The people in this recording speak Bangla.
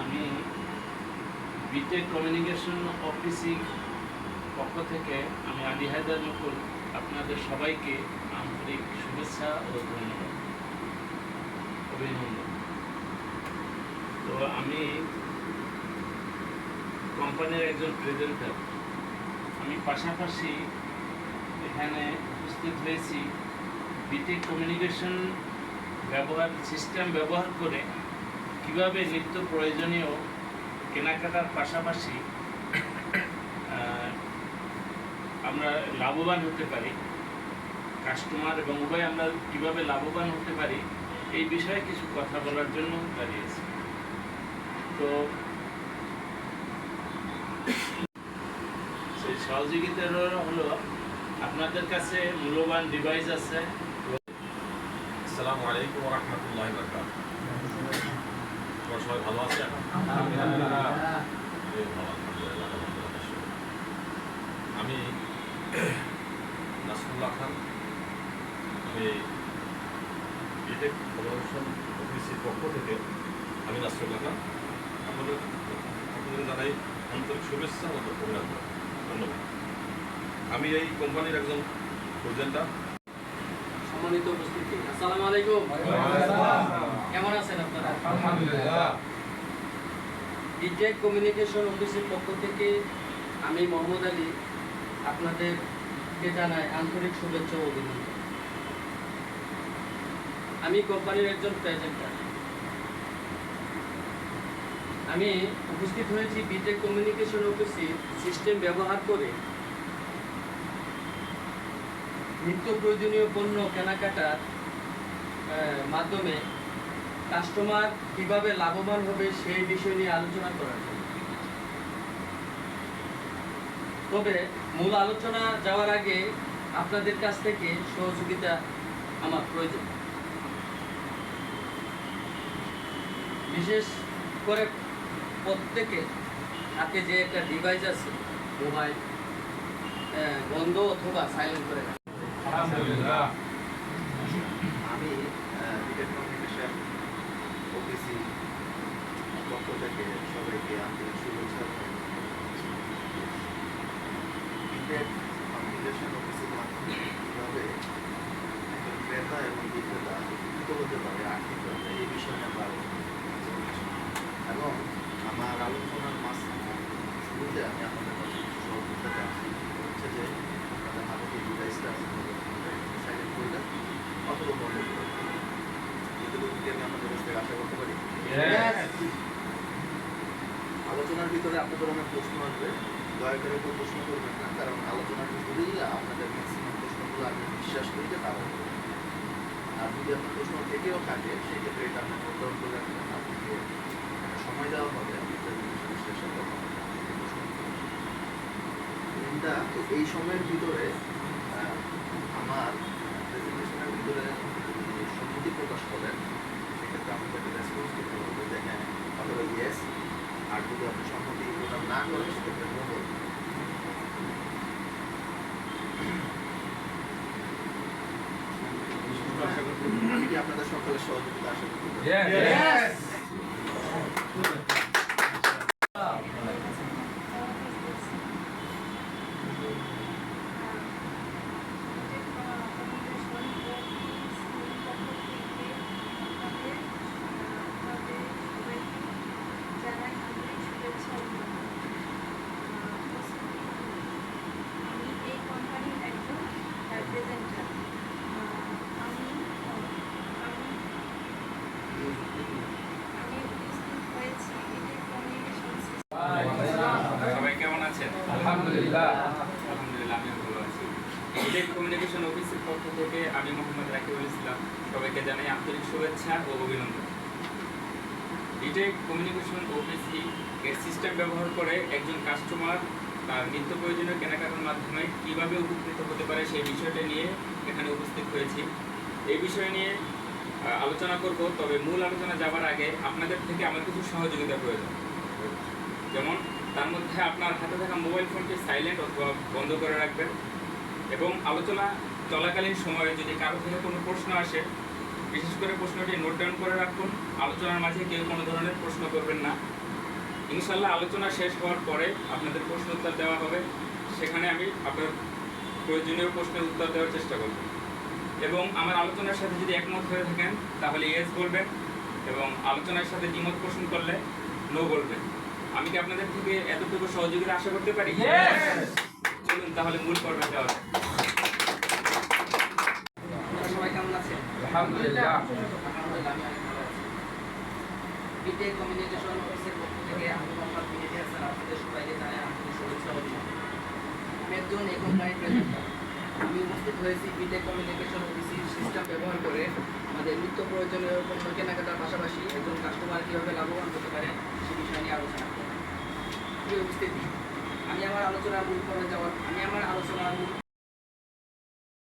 আমি বিটেক কমিউনিকেশন অফিসিং পক্ষ থেকে আমি আলী হায়দার মুকুল আপনাদের সবাইকে আন্তরিক শুভেচ্ছা ও ধন্যবাদ। অভিনন্দন। তো আমি কোম্পানির একজন প্রেজেন্টার। আমি পাশাপাশি এখানে উপস্থিত হয়েছি বিটেক কমিউনিকেশন ব্যবহার সিস্টেম ব্যবহার করে কীভাবে নিত্য প্রয়োজনীয় কেনাকাটার পাশাপাশি আমরা লাভবান হতে পারি কাস্টমার এবং উভয় আমরা কীভাবে লাভবান হতে পারি, এই বিষয়ে কিছু কথা বলার জন্য দাঁড়িয়েছি। তো, সেই সহযোগিতার হলো, আপনাদের কাছে মূল্যবান ডিভাইস আছে আসসালামু আলাইকুম রহমতুল্লাহ বরকাত তোমার সবাই ভালো আছে আমি নাসরুল্লাহ খান। আমি বিটেক প্রমোশন অফিসের পক্ষ থেকে আমি নাসরুল্লাহ খান। আপনাদের আপনাদের জানাই আন্তরিক শুভেচ্ছা ও অভিনন্দন। ধন্যবাদ। আমি এই কোম্পানির একজন প্রেজেন্টার সম্মানিত উপস্থিতি। আসসালামু আলাইকুম। কেমন আছেন আপনারা? বিটেক কমিউনিকেশন অফিসের পক্ষ থেকে আমি মোহাম্মদ আলী আপনাদেরকে জানাই আন্তরিক শুভেচ্ছা ও অভিনন্দন। আমি কোম্পানির একজন প্রেজেন্টার আমি উপস্থিত হয়েছি বিটেক কমিউনিকেশন অফিসে সিস্টেম ব্যবহার করে নিত্য প্রয়োজনীয় পণ্য কেনাকাটার মাধ্যমে কাস্টমার কীভাবে লাভবান হবে সেই বিষয় নিয়ে আলোচনা করার জন্য। তবে মূল আলোচনা যাওয়ার আগে আপনাদের কাছ থেকে সহযোগিতা আমার প্রয়োজন। বিশেষ করে প্রত্যেকে হাতে যে একটা ডিভাইস আছে মোবাইল বন্ধ অথবা সাইলেন্ট করে রাখা। আমি বিটেক কমিউনিকেশন অফিসি পক্ষ থেকে সবাইকে আন্তরিক শুভেচ্ছা বিটেক কমিউনিকেশন অফিসের মাধ্যমে কীভাবে একজন ক্রেতা এবং বিক্রেতা উপকৃত হতে পারে আর্থিকভাবে এই বিষয়ে আমরা আলোচনা করছি। এবং আমার আলোচনার মাস শুরুতে আমি আপনাদের কাছে কিছু সহযোগিতা চাচ্ছি হচ্ছে যে আপনাদের হাতে যে ডিভাইসটা আছে সাইলেন্ট করলে অথবা বন্ধ করে এগুলো কি আমি আপনাদের কাছ থেকে আশা করতে পারি আলোচনার ভিতরে আপনাদের অনেক প্রশ্ন আসবে। দয়া করে কেউ প্রশ্ন করবেন না, কারণ আলোচনার ভিতরেই আপনাদের ম্যাক্সিমাম প্রশ্নগুলো আমি বিশ্বাস করি যে আর যদি আপনার প্রশ্ন থেকেও থাকে, সেক্ষেত্রে এটা আপনি নোট করে রাখবেন আপনাকে সময় দেওয়া হবে শেষে তখন। এই সময়ের ভিতরে আমার প্রেজেন্টেশনের ভিতরে যদি সম্মতি প্রকাশ করেন সেক্ষেত্রে আপনাদেরকে রেসপন্স করতে হবে যে হ্যাঁ অথবা ইয়েস আর যদি আপনি সম্মতি প্রদান না করেন সেক্ষেত্রে আমি কি আপনাদের সকলের সহযোগিতা আশা করতে পারি? আমি এই কোম্পানির একজন রিপ্রেজেন্টার আমি আমি আমি উপস্থিত হয়েছি বিটেক কমিউনিকেশন সবাই কেমন আছেন ব্যবহার করে একজন কাস্টমার তার নিত্য প্রয়োজনীয় কেনাকাটার মাধ্যমে কীভাবে উপকৃত হতে পারে সেই বিষয়টা নিয়ে এখানে উপস্থিত হয়েছি। এই বিষয় নিয়ে আলোচনা করব, তবে মূল আলোচনা যাবার আগে আপনাদের থেকে আমার কিছু সহযোগিতা প্রয়োজন। যেমন তার মধ্যে আপনার হাতে থাকা মোবাইল ফোনটি সাইলেন্ট অথবা বন্ধ করে রাখবেন। এবং আলোচনা চলাকালীন সময়ে যদি কারও থেকে কোনো প্রশ্ন আসে, বিশেষ করে প্রশ্নটি নোট ডাউন করে রাখুন। আলোচনার মাঝে কেউ কোনো ধরনের প্রশ্ন করবেন না। ইনশাল্লাহ আলোচনা শেষ হওয়ার পরে আপনাদের প্রশ্ন উত্তর দেওয়া হবে। সেখানে আমি আপনার প্রয়োজনীয় প্রশ্নের উত্তর দেওয়ার চেষ্টা করব। এবং আমার আলোচনার সাথে যদি একমত হয়ে থাকেন, তাহলে ইয়েস বলবেন এবং আলোচনার সাথে দ্বিমত পোষণ করলে নো বলবেন। আমি কি আপনাদের থেকে এতটুকু সহযোগিতা আশা করতে পারি? চলুন তাহলে মূল পর্বে যাওয়া সবাই কেমন আছেন? আলহামদুলিল্লাহ। বিটেক কমিউনিকেশন অফিসের পক্ষ থেকে আমি মোহাম্মদ মিহিদি হাসান আপনাদের সবাইকে জানাই আন্তরিক শুভেচ্ছা অভিনন্দন। আমি একজন প্রেজেন্টার আমি উপস্থিত হয়েছি বিটেক কমিউনিকেশন অফিসের সিস্টেম ব্যবহার করে আমাদের নিত্য প্রয়োজনীয় পণ্য কেনাকাটার পাশাপাশি একজন কাস্টমার কীভাবে লাভবান হতে পারে সে বিষয় নিয়ে আলোচনা করব। উপস্থিতি, আমি আমার আলোচনার মূল পর্বে যাওয়ার আমি আমার আলোচনার মূল